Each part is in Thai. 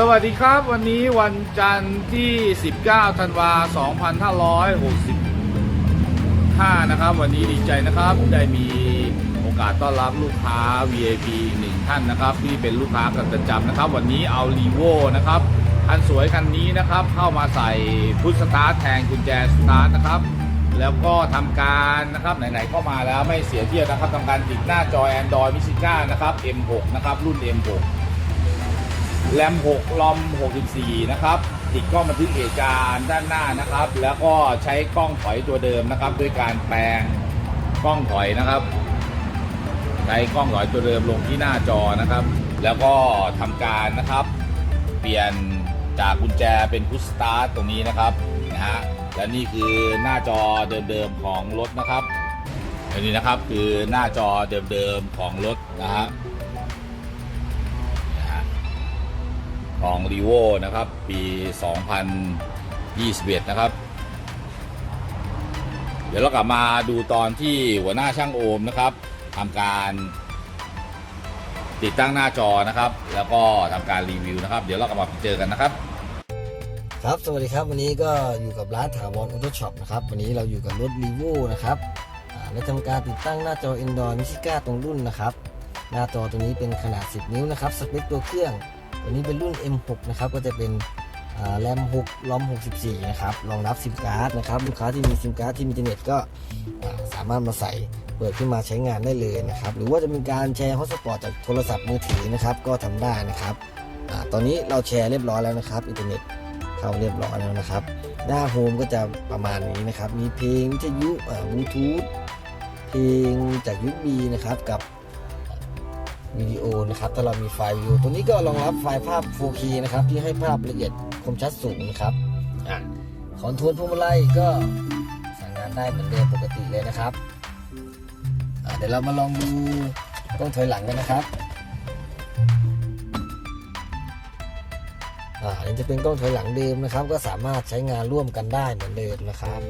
สวัสดีครับวันนี้วันจันทร์ที่ 19 ธันวา 2565 นะครับ วันนี้ดีใจนะครับ ได้มีโอกาสต้อนรับลูกค้า VIP หนึ่งท่านนะครับ ที่เป็นลูกค้ากันประจำนะครับ วันนี้เอารีโวนะครับอันสวยคันนี้นะครับ เข้ามาใส่พุทสตาร์ทแทนกุญแจสตาร์ทนะครับ แล้วก็ทำการนะครับไหนๆเข้ามาแล้วไม่เสียเที่ยวนะครับทำการติดหน้าจอ Android m i s i c a นะครับ M6 นะครับรุ่น M6 แรม6ลอม 64 นะครับติดกล้องบันทึกเหตุการณ์ด้านหน้านะครับ แล้วก็ใช้กล้องถอยตัวเดิมนะครับ ด้วยการแปลงกล้องถอยนะครับ ใช้กล้องถอยตัวเดิมลงที่หน้าจอนะครับ แล้วก็ทำการนะครับ เปลี่ยนจากกุญแจเป็นพุชสตาร์ทตรงนี้นะครับนะฮะและนี่คือหน้าจอเดิมๆของรถนะครับอันนี้นะครับคือหน้าจอเดิมๆของรถนะฮะ ของ r ีโวนะครับ ปี 2021 นะครับ เดี๋ยวเรากลับมาดูตอนที่หัวหน้าช่างโอมนะครับทำการติดตั้งหน้าจอนะครับ แล้วก็ทำการรีวิวนะครับ เดี๋ยวเรากลับมาเจอกันนะครับ ครับสวัสดีครับวันนี้ก็อยู่กับร้านถาวรออโต้ช็อปนะครับ วันนี้เราอยู่กับรถ r ีโวนะครับและทำการติดตั้งหน้าจอ Android m i s i c a ตรงรุ่นนะครับ หน้าจอตัวนี้เป็นขนาด 10 นิ้วนะครับ สเปคตัวเครื่อง ตัวนี้เป็นรุ่น M6 นะครับก็จะเป็นแรม6ลอม 64 นะครับรองรับซิมการ์ดนะครับลูกค้าที่มีซิมการ์ดที่มีอินเทอร์เน็ตก็สามารถมาใส่เปิดขึ้นมาใช้งานได้เลยนะครับ หรือว่าจะเป็นการแชร์ฮอตสปอตจากโทรศัพท์มือถือนะครับ ก็ทำได้นะครับอตอนนี้เราแชร์เรียบร้อยแล้วนะครับอินเทอร์เน็ตเข้าเรียบร้อยแล้วนะครับ หน้าโฮมก็จะประมาณนี้นะครับ มีเพลงวิทยุบลูทูธเพลงจากยุคบีนะครับกับ วิดีโอนะครับถ้าเรามีไฟล์วิดีโอตัวนี้ก็รองรับไฟล์ภาพ 4K นะครับที่ให้ภาพละเอียดคมชัดสูงนะครับอะคอนโทรลพวงมาลัยก็สั่งงานได้เหมือนเดิมปกติเลยนะครับเดี๋ยวเรามาลองดูกล้องถอยหลังกันนะครับอ่าอันนี้จะเป็นกล้องถอยหลังเดิมนะครับ ก็สามารถใช้งานร่วมกันได้เหมือนเดิมนะครับ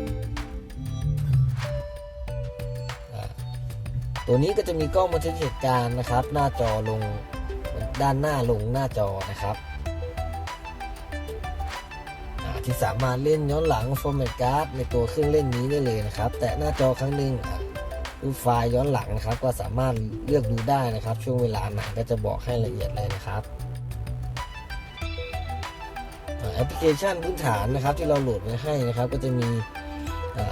ตัวนี้ก็จะมีกล้องบันทึกเหตุการณ์นะครับ หน้าจอลงด้านหน้าลงหน้าจอนะครับที่สามารถเล่นย้อนหลัง format card ในตัวเครื่องเล่นนี้ได้เลยนะครับ แต่หน้าจอครั้งหนึ่งอะดูไฟล์ย้อนหลังนะครับ ก็สามารถเลือกดูได้นะครับ ช่วงเวลาไหนก็จะบอกให้ละเอียดเลยนะครับแอปพลิเคชันพื้นฐานนะครับ ที่เราโหลดไว้ให้นะครับ ก็จะมี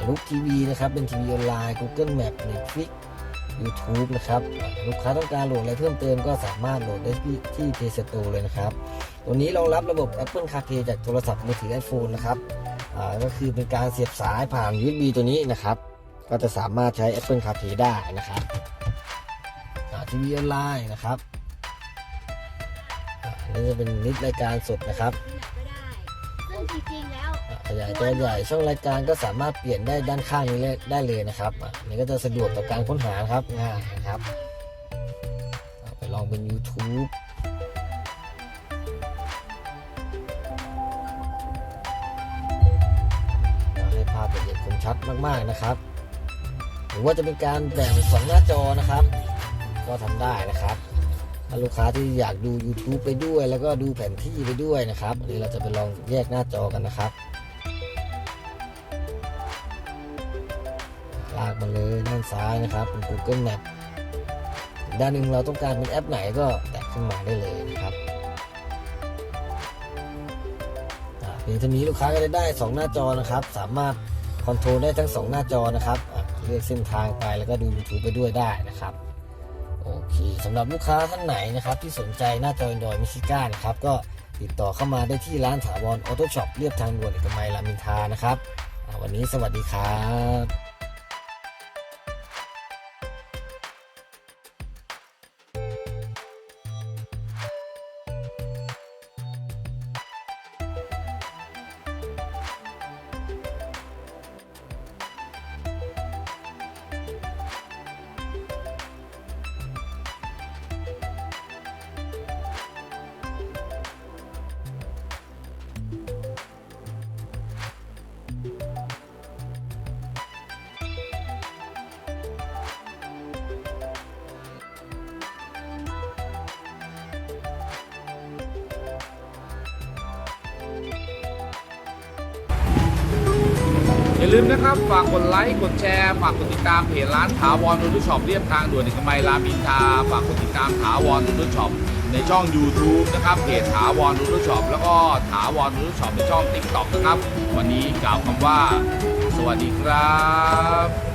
ลุกทีวีนะครับ เป็นทีวีออนไลน์ Google Map Netflix YouTube นะครับ ลูกค้าต้องการโหลดอะไรเพิ่มเติมก็สามารถโหลดได้ที่ที่ Play Store เลยนะครับ ตัวนี้รองรับระบบ Apple CarPlay จากโทรศัพท์มือถือ iPhone นะครับก็คือเป็นการเสียบสายผ่าน USB ตัวนี้นะครับ ก็จะสามารถใช้ Apple CarPlay ได้นะครับทีวีออนไลน์นะครับอ่าอันนี้จะเป็นลิสต์รายการสดนะครับ ซึ่งจริงๆแล้วขยายจอใหญ่ช่องรายการก็สามารถเปลี่ยนได้ด้านข้างนี้ได้เลยนะครับนนี้ก็จะสะดวกต่อการค้นหาครับง่ายนะครับไปลองเป็น YouTube ให้ภาพละเอียดคมชัดมากๆนะครับ หรือว่าจะเป็นการแบ่งสองหน้าจอนะครับ ก็ทำได้นะครับ ลูกค้าที่อยากดู YouTube ไปด้วย แล้วก็ดูแผนที่ไปด้วยนะครับอันนี้เราจะไปลองแยกหน้าจอกันนะครับ ลากมาเลยด้านซ้ายนะครับเป็น Google Map ด้านหนึ่งเราต้องการเป็นแอปไหนก็แตะขึ้นมาได้เลยนะครับเพียงเท่านี้ลูกค้าก็จะได้ 2 หน้าจอนะครับ สามารถคอนโทรลได้ทั้ง 2 หน้าจอนะครับ เลือกเส้นทางไปแล้วก็ดู YouTube ไปด้วยได้นะครับ เคสำหรับลูกค้าท่านไหนนะครับที่สนใจหน้าจอ Android มิชิก้านะครับก็ติดต่อเข้ามาได้ที่ร้านถาวรออโต้ช็อปเรียบทางด่วนเอกมัยรามอินทานะครับวันนี้สวัสดีครับ อย่าลืมนะครับฝากกดไลค์กดแชร์ฝากกดติดตามเพจร้านถาวรนูดูช็อปเรียบทางด่วนเอกมัยรามอินทราฝากกดติดตามถาวรนูดูช็อปในช่อง YouTube นะครับเพจถาวรนูดูช็อปแล้วก็ถาวรนูดูช็อปในช่อง t ิ k t o k นะครับ วันนี้กล่าวคำว่า สวัสดีครับ